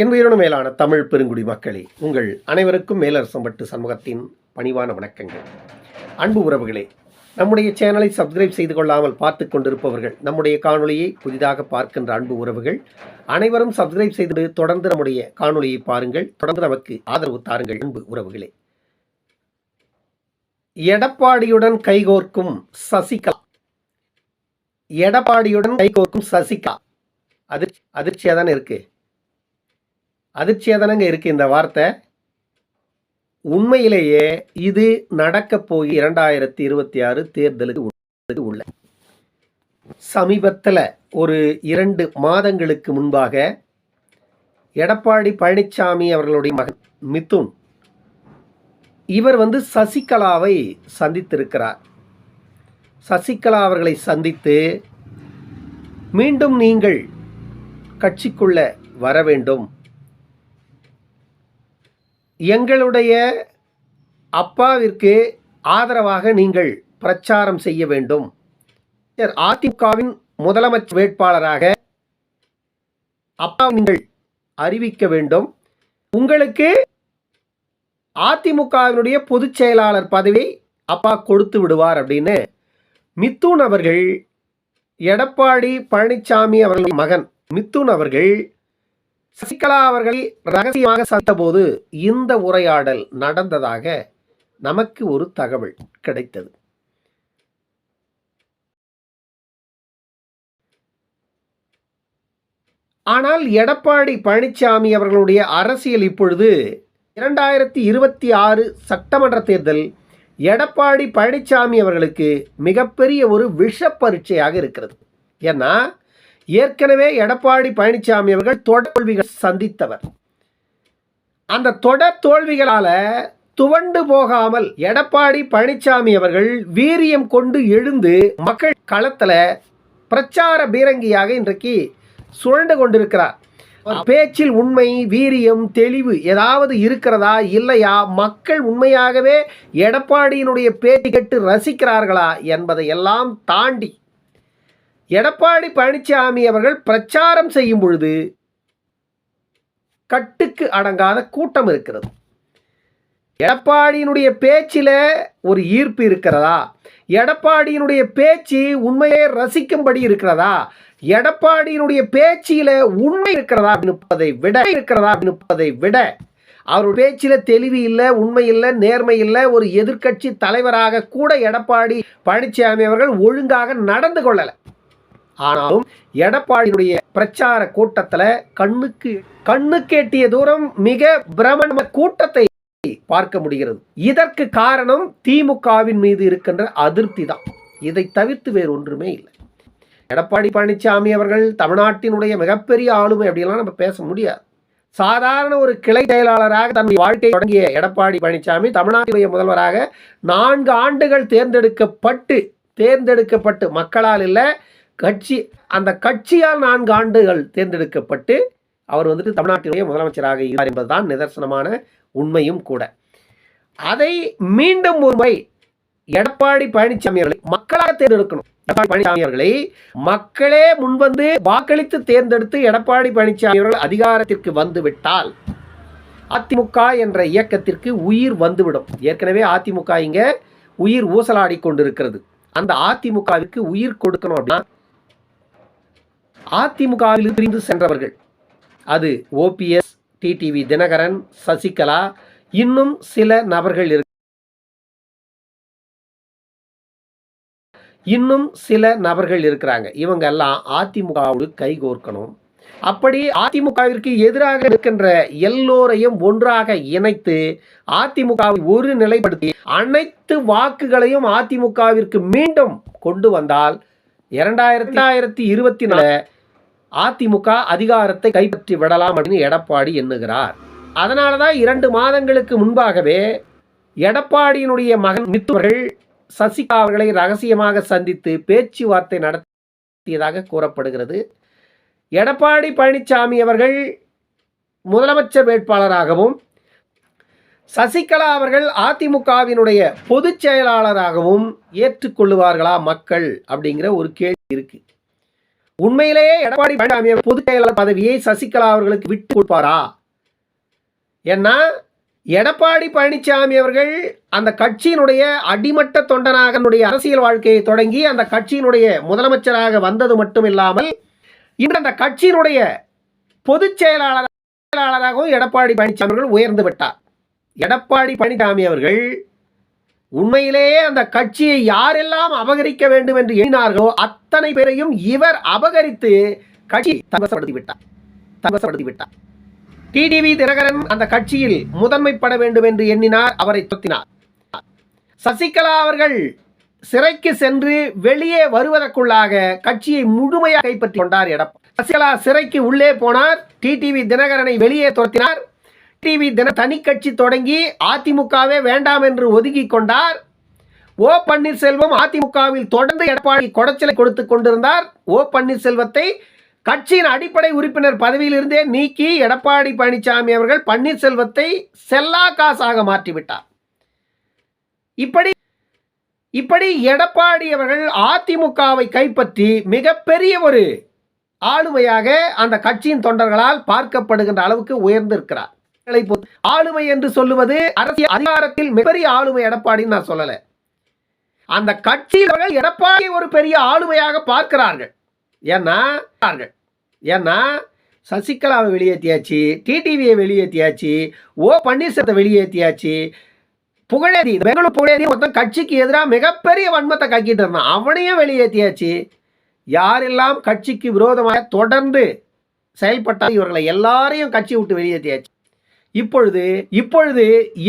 என் மேலான தமிழ் பெருங்குடி மக்களே உங்கள் அனைவருக்கும் மேலரசம்பட்டு சமூகத்தின் பணிவான வணக்கங்கள். அன்பு உறவுகளே நம்முடைய சேனலை சப்ஸ்கிரைப் செய்து கொள்ளாமல் பார்த்து கொண்டிருப்பவர்கள் நம்முடைய காணொலியை புதிதாக பார்க்கின்ற அன்பு உறவுகள் அனைவரும் சப்ஸ்கிரைப் செய்து தொடர்ந்து நம்முடைய காணொலியை பாருங்கள் தொடர்ந்து நமக்கு ஆதரவு தாருங்கள் அன்பு உறவுகளே. எடப்பாடியுடன் கைகோர்க்கும் சசிகலா. எடப்பாடியுடன் கைகோர்க்கும் சசிகலா. அதிர்ச்சி அதிர்ச்சியாக தானே இருக்கு? அதிர்ச்சியாக தானங்க இருக்கு இந்த வார்த்தை. உண்மையிலேயே இது நடக்க போய் இரண்டாயிரத்தி இருபத்தி ஆறு தேர்தலுக்கு உள்ள- உள்ள சமீபத்தில் ஒரு இரண்டு மாதங்களுக்கு முன்பாக எடப்பாடி பழனிசாமி அவர்களுடைய மகன் மிதுன் இவர் வந்து சசிகலாவை சந்தித்திருக்கிறார். சசிகலா அவர்களை சந்தித்து மீண்டும் நீங்கள் கட்சிக்குள்ள வர வேண்டும். எங்களுடைய அப்பாவிற்கு ஆதரவாக நீங்கள் பிரச்சாரம் செய்ய வேண்டும். அதிமுகவின் முதலமைச்சர் வேட்பாளராக அப்பா நீங்கள் அறிவிக்க வேண்டும். உங்களுக்கு அதிமுகவினுடைய பொதுச் செயலாளர் பதவி அப்பா கொடுத்து விடுவார் அப்படின்னு மித்தூன் அவர்கள் எடப்பாடி பழனிசாமி அவர்களின் மகன் மித்துன் அவர்கள் சசிகலா அவர்களை ரகசியமாக சந்தித்தபோது இந்த உரையாடல் நடந்ததாக நமக்கு ஒரு தகவல் கிடைத்தது. ஆனால் எடப்பாடி பழனிசாமி அவர்களுடைய அரசியல் இப்பொழுது இரண்டாயிரத்தி இருபத்தி ஆறு சட்டமன்ற தேர்தல் எடப்பாடி பழனிசாமி அவர்களுக்கு மிகப்பெரிய ஒரு விஷ பரீட்சையாக இருக்கிறது. ஏன்னா ஏற்கனவே எடப்பாடி பழனிசாமி அவர்கள் தொடர் தோல்விகள் சந்தித்தவர். அந்த தொடர் தோல்விகளால் துவண்டு போகாமல் எடப்பாடி பழனிசாமி அவர்கள் வீரியம் கொண்டு எழுந்து மக்கள் களத்தில் பிரச்சார பீரங்கியாக இன்றைக்கு சுழண்டு கொண்டிருக்கிறார். பேச்சில் உண்மை வீரியம் தெளிவு ஏதாவது இருக்கிறதா இல்லையா? மக்கள் உண்மையாகவே எடப்பாடியினுடைய பேட்டி கேட்டு ரசிக்கிறார்களா என்பதை எல்லாம் தாண்டி எடப்பாடி பழனிசாமி அவர்கள் பிரச்சாரம் செய்யும் பொழுது கட்டுக்கு அடங்காத கூட்டம் இருக்கிறது. எடப்பாடியினுடைய பேச்சில் ஒரு ஈர்ப்பு இருக்கிறதா? எடப்பாடியினுடைய பேச்சு உண்மையை ரசிக்கும்படி இருக்கிறதா? எடப்பாடியினுடைய பேச்சில உண்மை இருக்கிறதா நிற்பதை விட இருக்கிறதா நிற்பதை விட அவர் பேச்சில் தெளிவு இல்லை உண்மை இல்லை நேர்மை இல்லை ஒரு எதிர்க்கட்சி தலைவராக கூட எடப்பாடி பழனிசாமி அவர்கள் ஒழுங்காக நடந்து கொள்ளலை. ஆனாலும் எடப்பாடியுடைய பிரச்சார கூட்டத்தில் கண்ணுக்கு கண்ணுக்கு எட்டிய தூரம் மிக பிரமண கூட்டத்தை பார்க்க முடிகிறது. இதற்கு காரணம் திமுகவின் மீது இருக்கின்ற அதிருப்தி தான். இதை தவிர்த்து வேறு ஒன்றுமே இல்லை. எடப்பாடி பழனிசாமி அவர்கள் தமிழ்நாட்டினுடைய மிகப்பெரிய ஆளுமை அப்படிலாம் நம்ம பேச முடியாது. சாதாரண ஒரு கிளை செயலாளராக தன்னுடைய வாழ்க்கை தொடங்கிய எடப்பாடி பழனிசாமி தமிழ்நாட்டுடைய முதல்வராக நான்கு ஆண்டுகள் தேர்ந்தெடுக்கப்பட்டு தேர்ந்தெடுக்கப்பட்டு மக்களால் இல்லை கட்சி அந்த கட்சியால் நான்கு ஆண்டுகள் தேர்ந்தெடுக்கப்பட்டு அவர் வந்துட்டு தமிழ்நாட்டினுடைய முதலமைச்சராக இருந்தார் என்பதுதான் நிதர்சனமான உண்மையும் கூட. அதை மீண்டும் ஒரு முறை எடப்பாடி பழனிசாமி அவர்களை மக்களாக தேர்ந்தெடுக்கணும். எடப்பாடி பழனிசாமி அவர்களை மக்களே முன்வந்து வாக்களித்து தேர்ந்தெடுத்து எடப்பாடி பழனிசாமி அவர்கள் அதிகாரத்திற்கு வந்துவிட்டால் அதிமுக என்ற இயக்கத்திற்கு உயிர் வந்துவிடும். ஏற்கனவே அதிமுக இங்க உயிர் ஊசலாடி கொண்டிருக்கிறது. அந்த அதிமுகவிற்கு உயிர் கொடுக்கணும் அப்படின்னா அதிமுகவில் பிரிந்து சென்றவர்கள். அது ஓபிஎஸ் டிடிவி தினகரன் சசிகலா இன்னும் சில நபர்கள் இருக்கு இன்னும் சில நபர்கள் இருக்கிறாங்க. இவங்க எல்லாம் அதிமுகவோடு கைகோர்க்கணும். அப்படி அதிமுகவிற்கு எதிராக இருக்கின்ற எல்லோரையும் ஒன்றாக இணைத்து அதிமுகவை ஒரு நிலைப்படுத்தி அனைத்து வாக்குகளையும் அதிமுகவிற்கு மீண்டும் கொண்டு வந்தால் இரண்டாயிரத்தி இரண்டாயிரத்தி இருபத்தி நாலு அதிமுக அதிகாரத்தை கைப்பற்றி விடலாம் அப்படின்னு எடப்பாடி எண்ணுகிறார். அதனால தான் இரண்டு மாதங்களுக்கு முன்பாகவே எடப்பாடியினுடைய மகன் மித்துவர்கள் சசிகலா அவர்களை ரகசியமாக சந்தித்து பேச்சுவார்த்தை நடத்தியதாக கூறப்படுகிறது. எடப்பாடி பழனிசாமி அவர்கள் முதலமைச்சர் வேட்பாளராகவும் சசிகலா அவர்கள் அதிமுகவினுடைய பொதுச் செயலாளராகவும் ஏற்றுக்கொள்ளுவார்களா மக்கள் அப்படிங்கிற ஒரு கேள்வி இருக்குது உண்மையிலேயே எடப்பாடி பழனிசாமி பொதுச் செயலாளர் பதவியை சசிகலா அவர்களுக்கு விட்டு கொடுப்பாரா? ஏன்னா எடப்பாடி பழனிசாமி அவர்கள் அந்த கட்சியினுடைய அடிமட்ட தொண்டனாகனுடைய அரசியல் வாழ்க்கையை தொடங்கி அந்த கட்சியினுடைய முதலமைச்சராக வந்தது மட்டும் இல்லாமல் இன்று அந்த கட்சியினுடைய பொதுச் செயலாளர் செயலாளராகவும் எடப்பாடி பழனிசாமி அவர்கள் உயர்ந்து விட்டார். எடப்பாடி பழனிசாமி அவர்கள் உண்மையிலேயே அந்த கட்சியை யாரெல்லாம் அபகரிக்க வேண்டும் என்று எண்ணினார்களோ அத்தனை பேரையும் இவர் அபகரித்து கட்சி தவசப்படுத்தி விட்டார் தவசப்படுத்தி விட்டார் டிடிவி தினகரன் அந்த கட்சியில் முதன்மைப்பட வேண்டும் என்று எண்ணினார் அவரை துரத்தினார். சசிகலா அவர்கள் சிறைக்கு சென்று வெளியே வருவதற்குள்ளாக கட்சியை முழுமையாக கைப்பற்றி கொண்டார் எடப்பாடி. சசிகலா சிறைக்கு உள்ளே போனார் டிடிவி தினகரனை வெளியே துரத்தினார் டிவி தின தனி கட்சி தொடங்கி அதிமுகவே வேண்டாம் என்று ஒதுக்கி கொண்டார். ஓ பன்னீர்செல்வம் அதிமுகவில் தொடர்ந்து எடப்பாடி கொடைச்சலை கொடுத்து கொண்டிருந்தார். ஓ பன்னீர்செல்வத்தை கட்சியின் அடிப்படை உறுப்பினர் பதவியிலிருந்தே நீக்கி எடப்பாடி பழனிசாமி அவர்கள் பன்னீர்செல்வத்தை செல்லா காசாக மாற்றிவிட்டார். இப்படி இப்படி எடப்பாடி அவர்கள் அதிமுகவை கைப்பற்றி மிகப்பெரிய ஒரு ஆளுமையாக அந்த கட்சியின் தொண்டர்களால் பார்க்கப்படுகின்ற அளவுக்கு உயர்ந்திருக்கிறார். ஆளுமை என்று சொல்லுவது அரசியல் அதிகாரத்தில் மிகப்பெரிய ஆளுமை எடப்பாடின்னு நான் சொல்லலை. அந்த கட்சியில் அவர்கள் எடப்பாடி ஒரு பெரிய ஆளுமையாக பார்க்கிறார்கள். ஏன்னா ஏன்னா சசிகலாவை வெளியேற்றியாச்சு டிடிவியை வெளியேற்றியாச்சு ஓ பன்னீர்செல்வத்தை வெளியேற்றியாச்சு புகழேதி பெங்களூர் புகழேதி மொத்தம் கட்சிக்கு எதிராக மிகப்பெரிய வன்மத்தை கக்கிட்டு இருந்தான். அவனையும் வெளியேற்றியாச்சு யாரெல்லாம் கட்சிக்கு விரோதமாக தொடர்ந்து செயல்பட்டால் இவர்களை எல்லாரையும் கட்சி விட்டு வெளியேற்றியாச்சு இப்பொழுது இப்பொழுது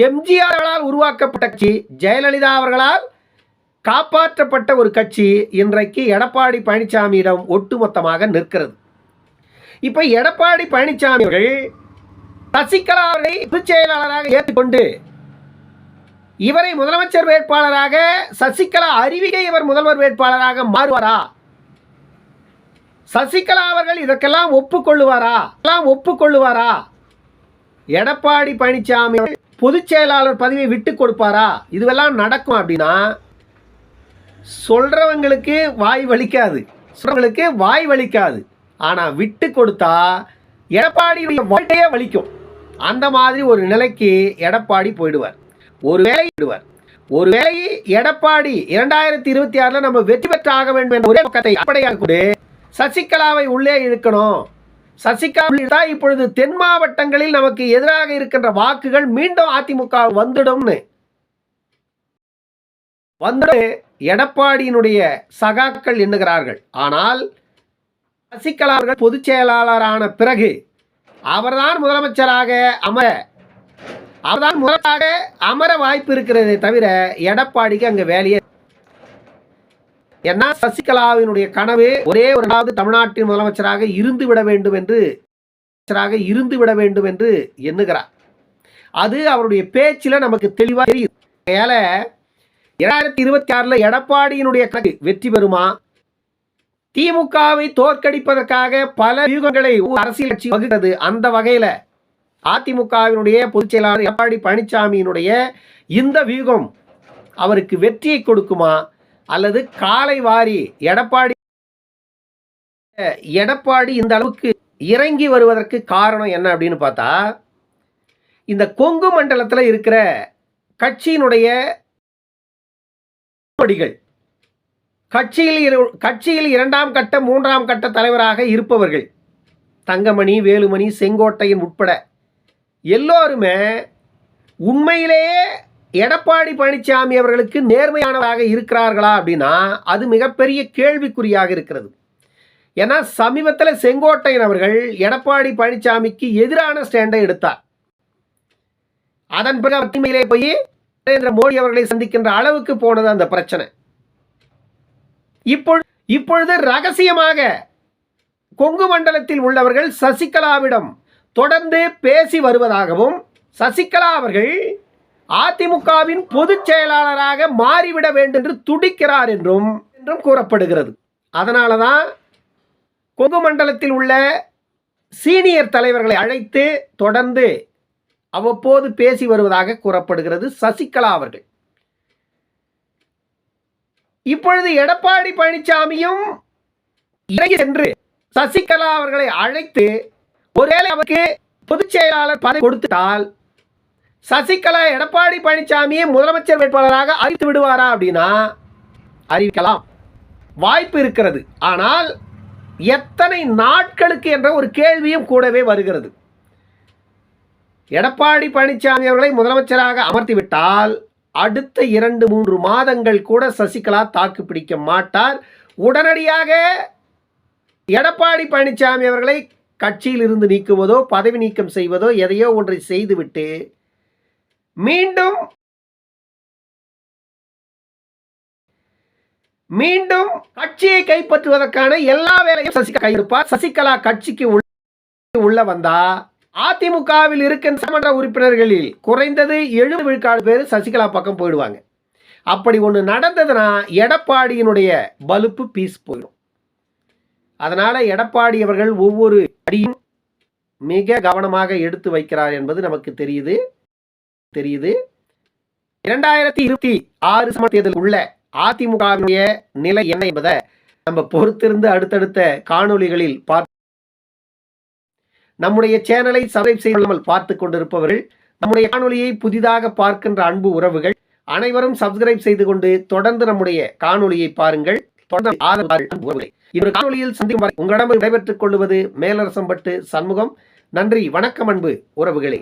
எம்ஜிஆர்களால் உருவாக்கப்பட்ட கட்சி ஜெயலலிதா அவர்களால் காப்பாற்றப்பட்ட ஒரு கட்சி இன்றைக்கு எடப்பாடி பழனிசாமியிடம் ஒட்டுமொத்தமாக நிற்கிறது. இப்போ எடப்பாடி பழனிசாமி அவர்கள் சசிகலா அவர்களை பொதுச் செயலாளராக ஏற்றுக்கொண்டு இவரை முதலமைச்சர் வேட்பாளராக சசிகலா அறிவிகை இவர் முதல்வர் வேட்பாளராக மாறுவாரா? சசிகலா அவர்கள் இதற்கெல்லாம் ஒப்புக்கொள்ளுவாரா? எல்லாம் ஒப்புக்கொள்ளுவாரா? எடப்பாடி பழனிசாமி பொதுச் செயலாளர் பதவியை விட்டு கொடுப்பாரா? இதுவெல்லாம் நடக்கும் அப்படின்னா சொல்றவங்களுக்கு வாய் வலிக்காது. சொல்றவங்களுக்கு வாய் வலிக்காது. ஆனா விட்டு கொடுத்தா எடப்பாடியுடைய வாழ்க்கையே வலிக்கும். அந்த மாதிரி ஒரு நிலைக்கு எடப்பாடி போயிடுவார். ஒரு வேலை விடுவார் ஒருவேளை எடப்பாடி இரண்டாயிரத்தி இருபத்தி ஆறுல நம்ம வெற்றி பெற்றாக ஆக வேண்டும் என்ற ஒரே பக்கத்தை அப்படியாக கொண்டு சசிகலாவை உள்ளே இழுக்கணும். சசிகலா இப்பொழுது தென் மாவட்டங்களில் நமக்கு எதிராக இருக்கின்ற வாக்குகள் மீண்டும் அதிமுக வந்துடும்னு. வந்து எடப்பாடியினுடைய சகாக்கள் எண்ணுகிறார்கள். ஆனால் சசிகலா அவர்கள் பொதுச் செயலாளரான பிறகு அவர்தான் முதலமைச்சராக அமர அவர்தான் முதலாக அமர வாய்ப்பு இருக்கிறதே தவிர எடப்பாடிக்கு அங்க வேலையே ஏன்னா சசிகலாவினுடைய கனவு ஒரே ஒரு நாளாவது தமிழ்நாட்டின் முதலமைச்சராக இருந்து விட வேண்டும் என்று இருந்து விட வேண்டும் என்று எண்ணுகிறார். அது அவருடைய பேச்சில் நமக்கு தெளிவாக தெரியுது இரண்டாயிரத்தி இருபத்தி ஆறுல எடப்பாடியினுடைய கணக்கு வெற்றி பெறுமா? திமுகவை தோற்கடிப்பதற்காக பல வியூகங்களை அரசியல் கட்சி வகுக்கிறது அந்த வகையில. அதிமுகவினுடைய பொதுச் செயலாளர் எடப்பாடி பழனிசாமியினுடைய இந்த வியூகம் அவருக்கு வெற்றியை கொடுக்குமா? அல்லது காலை வாரி எடப்பாடி எடப்பாடி இந்த அளவுக்கு இறங்கி வருவதற்கு காரணம் என்ன அப்படின்னு பார்த்தா இந்த கொங்கு மண்டலத்தில் இருக்கிற கட்சியினுடைய கொடிகள் கட்சியில் இரு- கட்சியில் இரண்டாம் கட்ட மூன்றாம் கட்ட தலைவராக இருப்பவர்கள் தங்கமணி வேலுமணி செங்கோட்டையன் உட்பட எல்லோருமே உண்மையிலேயே எடப்பாடி பழனிசாமி அவர்களுக்கு நேர்மையானவராக இருக்கிறார்களா அப்படின்னா அது மிகப்பெரிய கேள்விக்குறியாக இருக்கிறது. ஏன்னா சமீபத்தில் செங்கோட்டையன் அவர்கள் எடப்பாடி பழனிசாமிக்கு எதிரான ஸ்டாண்டை எடுத்தார். அதன் பிறகு அவர் உண்மையிலே போய் நரேந்திர மோடி அவர்களை சந்திக்கின்ற அளவுக்கு போனது அந்த பிரச்சனை. இப்பொழுது இப்பொழுது ரகசியமாக கொங்கு மண்டலத்தில் உள்ளவர்கள் சசிகலாவிடம் தொடர்ந்து பேசி வருவதாகவும் சசிகலா அவர்கள் அதிமுகவின் பொதுச் செயலாளராக மாறிவிட வேண்டும் என்று துடிக்கிறார் என்றும் என்றும் கூறப்படுகிறது. அதனால தான் கொங்கு மண்டலத்தில் உள்ள சீனியர் தலைவர்களை அழைத்து தொடர்ந்து அவ்வப்போது பேசி வருவதாக கூறப்படுகிறது சசிகலா அவர்கள். இப்பொழுது எடப்பாடி பழனிசாமியும் இறங்கி சென்று சசிகலா அவர்களை அழைத்து ஒருவேளை அவருக்கு பொதுச் செயலாளர் பதவி கொடுத்துட்டால் சசிகலா எடப்பாடி பழனிசாமியை முதலமைச்சர் வேட்பாளராக அறிவித்து விடுவாரா அப்படின்னா அறிவிக்கலாம். வாய்ப்பு இருக்கிறது. ஆனால் எத்தனை நாட்களுக்கு என்ற ஒரு கேள்வியும் கூடவே வருகிறது. எடப்பாடி பழனிசாமி அவர்களை முதலமைச்சராக அமர்த்திவிட்டால் அடுத்த இரண்டு மூன்று மாதங்கள் கூட சசிகலா தாக்கு பிடிக்க மாட்டார். உடனடியாக எடப்பாடி பழனிசாமி அவர்களை கட்சியில் இருந்து நீக்குவதோ பதவி நீக்கம் செய்வதோ எதையோ ஒன்றை செய்துவிட்டு மீண்டும் மீண்டும் கட்சியை கைப்பற்றுவதற்கான எல்லா வேலையும் சசிகலா கையெடுப்பார் சசிகலா கட்சிக்கு உள்ள- உள்ள வந்தா அதிமுகவில் இருக்கின்ற சட்டமன்ற உறுப்பினர்களில் குறைந்தது எழுபது விழுக்காடு பேர் சசிகலா பக்கம் போயிடுவாங்க. அப்படி ஒன்று நடந்ததுன்னா எடப்பாடியினுடைய பலுப்பு பீஸ் போயிடும். அதனால எடப்பாடி அவர்கள் ஒவ்வொரு அடியும் மிக கவனமாக எடுத்து வைக்கிறார் என்பது நமக்கு தெரியுது. தெரியுது. இரண்டாயிரத்தி இருபத்தி ஆறு சம தேர்தல் உள்ள அதிமுகவினுடைய நிலை என்ன என்பதை நம்ம பொறுத்திருந்து அடுத்தடுத்த காணொலிகளில் பார்த்து நம்முடைய சேனலை சப்ஸ்கிரைப் செய்யாமல் பார்த்து கொண்டிருப்பவர்கள் நம்முடைய காணொலியை புதிதாக பார்க்கின்ற அன்பு உறவுகள் அனைவரும் சப்ஸ்கிரைப் செய்து கொண்டு தொடர்ந்து நம்முடைய காணொலியை பாருங்கள். தொடர்ந்து ஆதரவு தாருங்கள் சந்திக்கும் வரை உங்களிடம் விடைபெற்றுக் கொள்வது மேலரசம்பட்டு சண்முகம். நன்றி வணக்கம் அன்பு உறவுகளே.